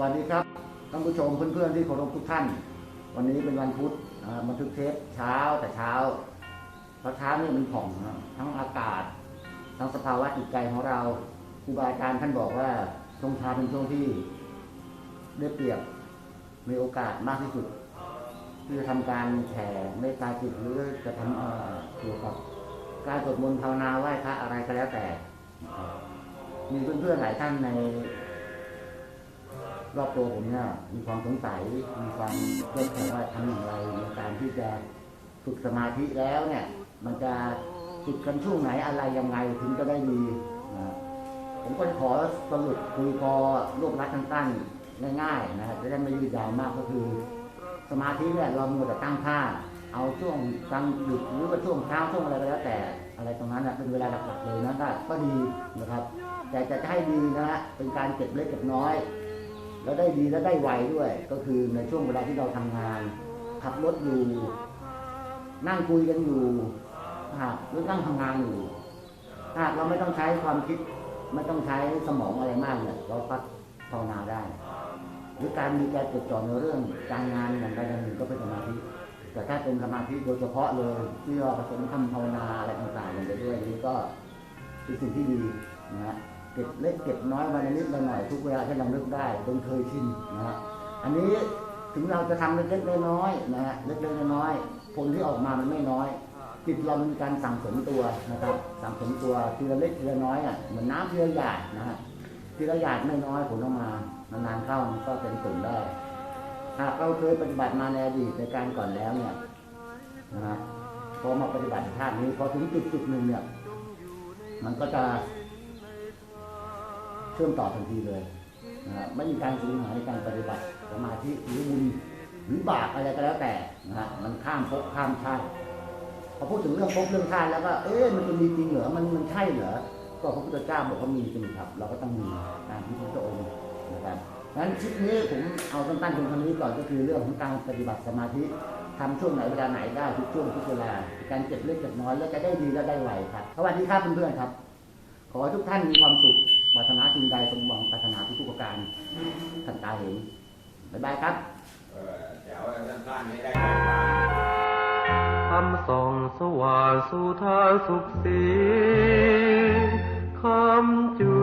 วัสดีครับท่านผู้ชมเพื่อนๆที่เคารพทุกท่าน วันนี้เป็นวันพุธอ่าบันทึกเทปเช้าแต่เช้าเพราะเช้านี่มันผ่องทั้งอากาศ ทั้งสภาวะจิตใจของเราครูบาอาจารย์ท่านบอกว่าช่วงเช้าเป็นช่วงที่ได้เปรียบมีโอกาสมากที่สุดที่จะทำการแผ่เมตตาจิตหรือจะทำเอ่อเกี่ยวกับการสวดมนต์ภาวนาไหว้พระอะไรก็แล้วแต่ มีเพื่อนๆหลายท่านใน รอบตัวผมเนี่ยมีความสงสัยมีความเครียดแค้นว่าทำอย่างไรในการที่จะฝึกสมาธิแล้วเนี่ย มันจะฝึกกันช่วงไหนอะไรยังไงถึงจะได้ดีนะผมก็ขอสรุปคุยพอรวบรัดสั้นๆง่ายๆนะครับจะได้ไม่ยืดยาวมากก็คือ สมาธิเนี่ยเรามัวแต่ตั้งท่าเอาช่วงกลางดึกหรือว่าช่วงเช้าช่วงอะไรก็แล้วแต่อะไรตรงนั้นนะเป็นเวลาหลักๆเลยนะก็ก็ดีนะครับ แต่จะให้ดีนะฮะเป็นการเก็บเล็กเก็บน้อย แล้วได้ดีและได้ไวด้วย ก็คือในช่วงเวลาที่เราทำงาน ขับรถอยู่ นั่งคุยกันอยู่หากหรือนั่งทำงานอยู่หากเราไม่ต้องใช้ความคิดไม่ต้องใช้สมองอะไรมากเนี่ยเราพักภาวนาได้ หรือการมีการจดจ่อในเรื่องการงานอย่างใดอย่างหนึ่งก็เป็นสมาธิแต่ถ้าเป็นสมาธิโดยเฉพาะเลยที่เราผสมทำภาวนาอะไรต่างๆลงไปด้วยนี่ก็เป็นสิ่งที่ดีนะฮะ ก็บเล็กเก็บน้อยวันนิดละหน่อยทุกเวลาที่เรานึกได้จนเคยชินนะฮะอันนี้ถึงเราจะทำเล็กๆน้อยๆนะฮะเล็กๆน้อยๆผลที่ออกมามันไม่น้อยจิตเรามีการสั่งสมตัวนะครับ สั่งสมตัวทีละเล็กทีละน้อยอะเหมือนน้ำทีละหยาดนะฮะทีละหยาดไม่น้อยผลออกมานานๆเข้ามันก็เป็นผลได้หากเราเคยปฏิบัติมาในอดีตในการก่อนแล้วเนี่ยนะฮะพอมาปฏิบัติชาตินี้พอถึงจุดจุดๆหนึ่งเนี่ย มันก็จะ ชื่อมต่อทันทีเลยนะไม่มีการสูญหายในการปฏิบัติสมาธิหรือบุญหรือบาปอะไรก็แล้วแต่นะฮะมันข้ามภพข้ามชาติพอพูดถึงเรื่องภพเรื่องชาติแล้วก็เอ๊ะมันจะมีจริงเหรอมันมันใช่เหรอก็พระพุทธเจ้าบอกว่ามีจริงครับเราก็ต้องมีตามที่พระพุทธองค์นะครับงั้นคลิปนี้ผมเอาสั้นๆเพียงเท่านี้ก่อนก็คือเรื่องของการปฏิบัติสมาธิทำช่วงไหนเวลาไหนได้ทุกช่วงทุกเวลาการเก็บเล็กเก็บน้อยแล้วจะได้ดีและได้ไวครับสวัสดีครับเพื่อนๆครับ ขอให้ทุกท่านมีความสุข ปรารถนาสิ่งใดสมหวังปรารถนาทุกๆประการทันตาเห็นบ๊ายบายครับเออแถวสั้นๆนี้ได้คำส่องสว่างสู่ทางสุขสีคำจุ